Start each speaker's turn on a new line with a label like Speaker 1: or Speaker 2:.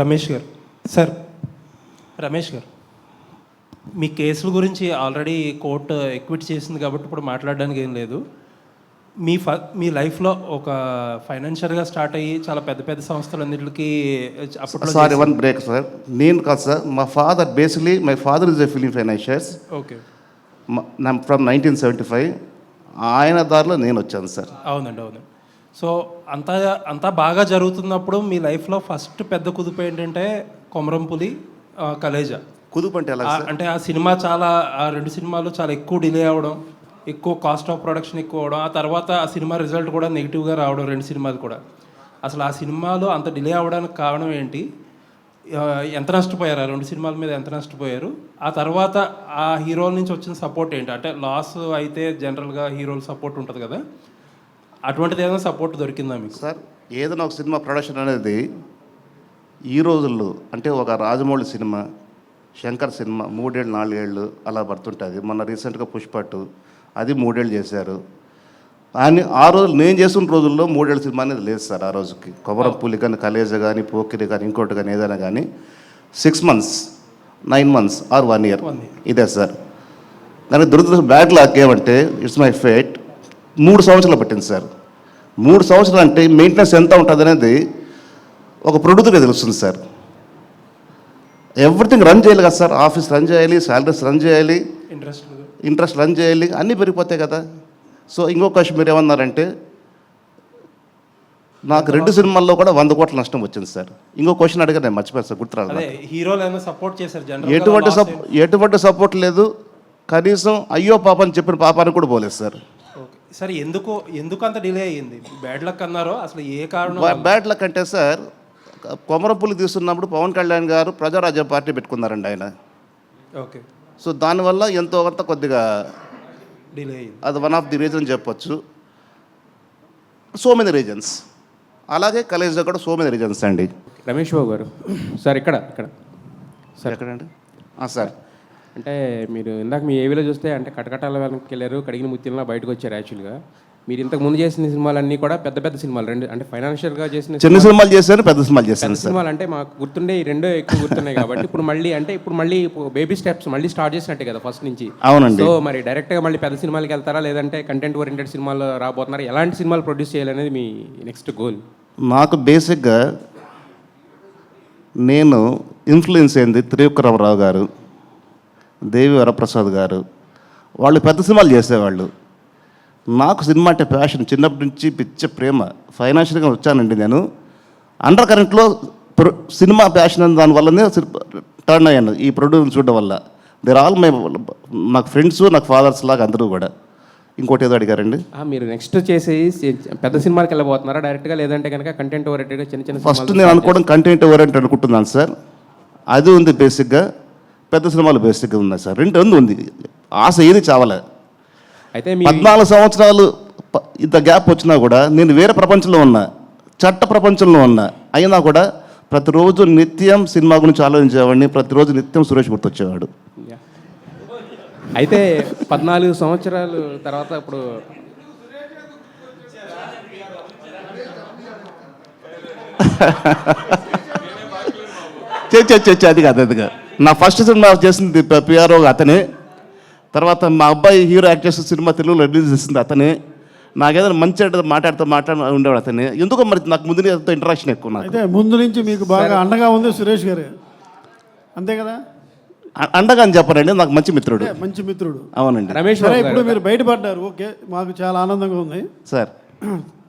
Speaker 1: రమేష్ గారు. సార్ రమేష్ గారు మీ కేసుల గురించి ఆల్రెడీ కోర్టు ఎక్విట్ చేసింది కాబట్టి ఇప్పుడు మాట్లాడడానికి ఏం లేదు. మీ ఫ మీ లైఫ్లో ఒక ఫైనాన్షియల్గా స్టార్ట్ అయ్యి చాలా పెద్ద పెద్ద సంస్థలన్నిటికీ అప్పట్లో
Speaker 2: సారీ వన్ బ్రేక్ సార్. నేను కాదు సార్ మా father basically my father is a film financiers
Speaker 1: okay.
Speaker 2: From nineteen seventy five ఆయన దారిలో నేను వచ్చాను సార్.
Speaker 1: అవునండి అవును. సో అంతా అంతా బాగా జరుగుతున్నప్పుడు మీ లైఫ్లో ఫస్ట్ పెద్ద కుదుపు ఏంటంటే కొమరంపులి కలేజా.
Speaker 2: కుదుపు అంటే ఎలా
Speaker 1: అంటే ఆ సినిమా చాలా ఆ రెండు సినిమాలు చాలా ఎక్కువ డిలే అవ్వడం ఎక్కువ కాస్ట్ ఆఫ్ ప్రొడక్షన్ ఎక్కువ అవడం ఆ తర్వాత ఆ సినిమా రిజల్ట్ కూడా నెగిటివ్గా రావడం రెండు సినిమాలు కూడా. అసలు ఆ సినిమాలు అంత డిలే అవ్వడానికి కారణం ఏంటి? ఎంత నష్టపోయారు? ఆ రెండు సినిమాల మీద ఎంత నష్టపోయారు? ఆ తర్వాత ఆ హీరోల నుంచి వచ్చిన సపోర్ట్ ఏంటి? అంటే లాస్ అయితే జనరల్గా హీరోల సపోర్ట్ ఉంటుంది కదా. అటువంటిది ఏదైనా సపోర్ట్ దొరికిందా మీకు?
Speaker 2: సార్ ఏదైనా ఒక సినిమా ప్రొడక్షన్ అనేది ఈ రోజుల్లో అంటే ఒక రాజమౌళి సినిమా శంకర్ సినిమా మూడేళ్ళు నాలుగేళ్ళు అలా పడుతుంటుంది. మొన్న రీసెంట్గా పుష్పట్టు అది మూడేళ్ళు చేశారు. అని ఆ రోజు నేను చేస్తున్న రోజుల్లో మూడేళ్ళ సినిమా అనేది లేదు సార్ ఆ రోజుకి. కొమరపులి కానీ కలేజ కానీ పోకిరి కానీ ఇంకోటి కానీ ఏదైనా కానీ six months nine months or one year. ఇదే సార్. కానీ దురదృష్టం బ్యాడ్ లాక్ ఏమంటే ఇట్స్ మై ఫేట్ మూడు సంవత్సరాలు పట్టింది సార్. మూడు సంవత్సరాలు అంటే మెయింటెనెన్స్ ఎంత ఉంటుంది అనేది ఒక ప్రొడ్యూసర్గా తెలుస్తుంది సార్. ఎవ్రీథింగ్ రన్ చేయాలి కదా సార్. ఆఫీస్ రన్ చేయాలి శాలరీస్ రన్ చేయాలి
Speaker 1: ఇంట్రెస్ట్
Speaker 2: ఇంట్రెస్ట్ రన్ చేయాలి అన్నీ పెరిగిపోతాయి కదా. సో ఇంకో క్వశ్చన్ మీరు ఏమన్నారంటే నాకు రెండు సినిమాల్లో కూడా వంద కోట్ల నష్టం వచ్చింది సార్. ఇంకో క్వశ్చన్ అడిగా నేను మర్చిపోయాను సార్ గుర్తురాలి
Speaker 1: హీరోలు సపోర్ట్ చేశారు
Speaker 2: ఎటువంటి సప్ ఎటువంటి సపోర్ట్ లేదు. కనీసం అయ్యో పాప అని చెప్పిన పాపానికి కూడా పోలేదు సార్.
Speaker 1: సార్ ఎందుకు ఎందుకు అంత డిలే అయ్యింది? బ్యాడ్ లక్ అన్నారో? అసలు ఏ కారణం
Speaker 2: బ్యాడ్ లక్ అంటే సార్ కొమరపుల్లి తీస్తున్నప్పుడు పవన్ కళ్యాణ్ గారు ప్రజారాజ్యం పార్టీ పెట్టుకున్నారండి ఆయన.
Speaker 1: ఓకే.
Speaker 2: సో దానివల్ల ఎంతో కొంత కొద్దిగా
Speaker 1: డిలే అయ్యింది.
Speaker 2: అది వన్ ఆఫ్ ది రీజన్ చెప్పొచ్చు. So many reasons. అలాగే కలేజ్లో కూడా సో మెనీ రీజన్స్ అండి.
Speaker 3: రమేష్ బాబు గారు. సార్ ఇక్కడ ఇక్కడ. సార్.
Speaker 2: ఎక్కడండి? ఆ, సార్.
Speaker 3: అంటే మీరు ఇందాక మీ ఏవిలో చూస్తే అంటే కటకటాల వెనక్కి వెళ్ళారు కడిగిన ముత్యంలా బయటకు వచ్చారు యాక్చువల్గా మీరు ఇంతకు ముందు చేసిన సినిమాలన్నీ కూడా పెద్ద పెద్ద సినిమాలు రెండు అంటే ఫైనాన్షియల్గా చేసిన
Speaker 2: చిన్న సినిమాలు చేశాను పెద్ద సినిమాలు సార్.
Speaker 3: సినిమాలు అంటే మాకు గుర్తుండే ఈ రెండో ఎక్కువ గుర్తున్నాయి కాబట్టి ఇప్పుడు మళ్ళీ అంటే ఇప్పుడు మళ్ళీ బేబీ స్టెప్స్ మళ్ళీ స్టార్ట్ చేసినట్టే కదా ఫస్ట్ నుంచి.
Speaker 2: అవునండి.
Speaker 3: సో మరి డైరెక్ట్గా మళ్ళీ పెద్ద సినిమాలకి వెళ్తారా లేదంటే కంటెంట్ ఓరియంటెడ్ సినిమాలు రాబోతున్నారా? ఎలాంటి సినిమాలు ప్రొడ్యూస్ చేయాలనేది మీ నెక్స్ట్ గోల్
Speaker 2: నాకు బేసిక్గా నేను ఇన్ఫ్లుయెన్స్ అయింది త్రివిక్రమరావు గారు. దేవి వరప్రసాద్ గారు. వాళ్ళు పెద్ద సినిమాలు చేసేవాళ్ళు. నాకు సినిమా అంటే ప్యాషన్ చిన్నప్పటి నుంచి పిచ్చ ప్రేమ. ఫైనాన్షియల్గా వచ్చానండి నేను. అండర్ కరెంట్లో ప్రొ- సినిమా ప్యాషన్ అనే దానివల్లనే టర్న్ అయ్యాను. ఈ ప్రొడ్యూస్ చూడడం వల్ల. దేర్ ఆల్ మై నాకు ఫ్రెండ్స్ నాకు ఫాదర్స్ లాగా అందరూ కూడా. ఇంకోటి ఏదో అడిగారండి?
Speaker 3: ఆ, మీరు నెక్స్ట్ చేసే పెద్ద సినిమాకి వెళ్ళబోతున్నారా? డైరెక్ట్గా లేదంటే కనుక కంటెంట్ ఓరియంటెడ్గా చిన్న చిన్న
Speaker 2: ఫస్ట్ నేను అనుకోవడం కంటెంట్ ఓరియంట్ అనుకుంటున్నాను సార్ అది ఉంది బేసిక్గా పెద్ద సినిమాలు బేసిక్గా ఉన్నాయి సార్. రెండు ఉంది ఉంది. ఆశ ఏది చావలే.
Speaker 3: అయితే
Speaker 2: పద్నాలుగు సంవత్సరాలు ఇంత గ్యాప్ వచ్చినా కూడా నేను వేరే ప్రపంచంలో ఉన్నా చట్ట ప్రపంచంలో ఉన్నా అయినా కూడా ప్రతిరోజు నిత్యం సినిమా గురించి ఆలోచించేవాడిని ప్రతిరోజు నిత్యం సురేష్ గుర్తొచ్చేవాడు.
Speaker 3: అయితే పద్నాలుగు సంవత్సరాలు తర్వాత ఇప్పుడు
Speaker 2: చే చే చే చే, అది కాదు అది కాదు. నా ఫస్ట్ సినిమా చేసింది పిఆర్ఓ అతనే. తర్వాత మా అబ్బాయి హీరో యాక్ట్ చేసిన సినిమా తెలుగులో రిలీజ్ చేసింది అతనే. నాకేదైనా మంచి మాట్లాడుతూ మాట్లాడ ఉండేవాడు అతనే. ఎందుకో మరి నాకు ముందు ఇంటరాక్షన్ ఎక్కువ నాకు.
Speaker 4: అయితే ముందు నుంచి మీకు బాగా అండగా ఉంది సురేష్ గారు. అంతే కదా?
Speaker 2: అండగా అని చెప్పనండి నాకు మంచి మిత్రుడు.
Speaker 4: మంచి మిత్రుడు.
Speaker 2: అవునండి.
Speaker 3: రమేష్
Speaker 4: సరే ఇప్పుడు మీరు బయటపడ్డారు. ఓకే మాకు చాలా ఆనందంగా ఉంది.
Speaker 2: సార్.